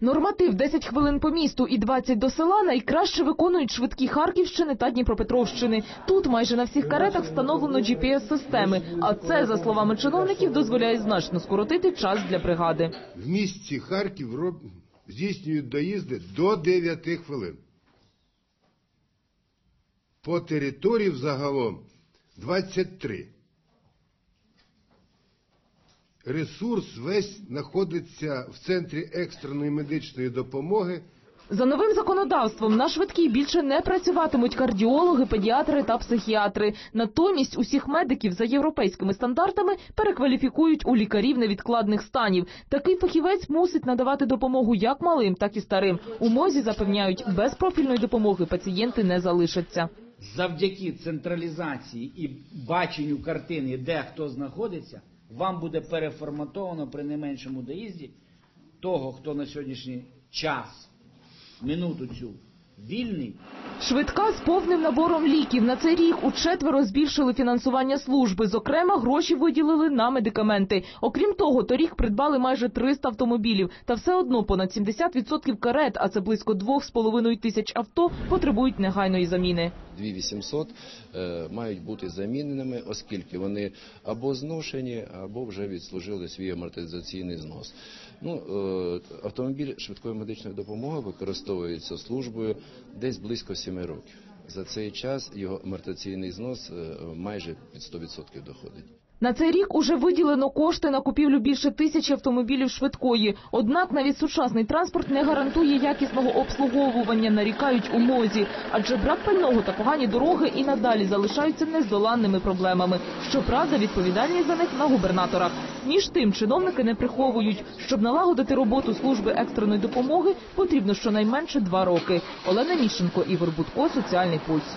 Норматив 10 хвилин по місту і 20 до села найкраще виконують швидкі Харківщини та Дніпропетровщини. Тут майже на всіх каретах встановлено GPS-системи, а це, за словами чиновників, дозволяє значно скоротити час для бригади. В місті Харків здійснюють доїзди до 9 хвилин. По території взагалом 23. Ресурс весь знаходиться в центрі екстреної медичної допомоги За новим законодавством на швидкій більше не працюватимуть кардіологи, педіатри та психіатри. Натомість усіх медиків за європейськими стандартами перекваліфікують у лікарів невідкладних станів. Такий фахівець мусить надавати допомогу як малим, так і старим. У мозі запевняють, без профільної допомоги пацієнти не залишаться. завдяки централізації і баченню картини, де хто знаходиться, вам буде переформатовано при не меншому доїзді того, хто на сьогоднішній час, минуту цю вільний, Швидка з повним набором ліків. На цей рік у четверо збільшили фінансування служби. Зокрема, гроші виділили на медикаменти. Окрім того, торік придбали майже 300 автомобілів. Та все одно понад 70% карет, а це близько 2,5 тисяч авто, потребують негайної заміни. 2800 е, мають бути заміненими, оскільки вони або зношені, або вже відслужили свій амортизаційний знос. Ну, е, автомобіль швидкої медичної допомоги використовується службою десь близько 7 років. За цей час його амортизаційний знос е, майже під 100% доходить. На цей рік уже виділено кошти на купівлю більше тисячі автомобілів швидкої. Однак навіть сучасний транспорт не гарантує якісного обслуговування, нарікають у мозі. Адже брак пального та погані дороги і надалі залишаються нездоланними проблемами. Щоправда, відповідальність за них на губернаторах. Між тим, чиновники не приховують, щоб налагодити роботу служби екстреної допомоги, потрібно щонайменше два роки. Олена Міщенко, Ігор Будко, Соціальний пульс.